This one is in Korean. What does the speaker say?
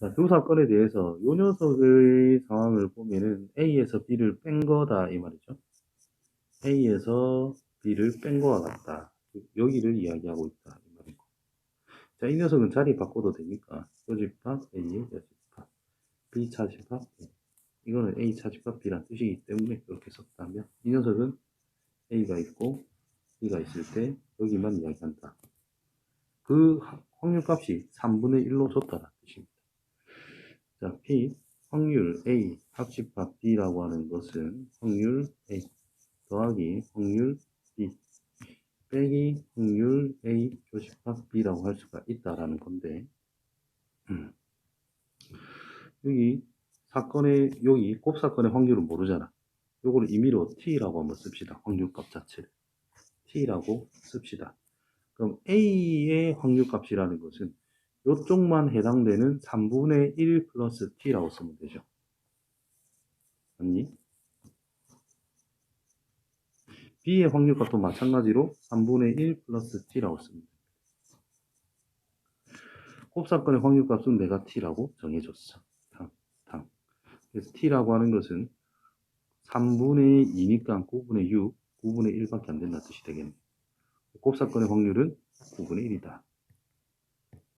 자, 두 사건에 대해서 요 녀석의 상황을 보면은 A에서 B를 뺀 거다 이 말이죠. A에서 B를 뺀 거와 같다. 여기를 이야기하고 있다 이 말이고. 자, 이 녀석은 자리 바꿔도 됩니까? 요집합 A의 요집합 B 차집합 A. 이거는 A 차집합 B란 뜻이기 때문에 그렇게 썼다면 이 녀석은 A가 있고 B가 있을 때 여기만 이야기한다. 그 확률값이 3분의 1로 줬다는 뜻입니다. 자, P 확률 A 합집합 B라고 하는 것은 확률 A 더하기 확률 B 빼기 확률 A 교집합 B라고 할 수가 있다라는 건데 음. 여기 사건의 여기 곱사건의 확률은 모르잖아. 요거를 임의로 T라고 한번 씁시다. 확률값 자체를 T라고 씁시다. 그럼 A의 확률값이라는 것은 요쪽만 해당되는 3분의 1 플러스 T라고 쓰면 되죠. 맞니? B의 확률값도 마찬가지로 3분의 1 플러스 T라고 됩니다. 곱사건의 확률값은 내가 T라고 정해줬어. 다음, 다음. 그래서 T라고 하는 것은 3분의 2니까 9분의 6, 9분의 1밖에 안 된다는 뜻이 되겠네. 곱사건의 확률은 9분의 1이다.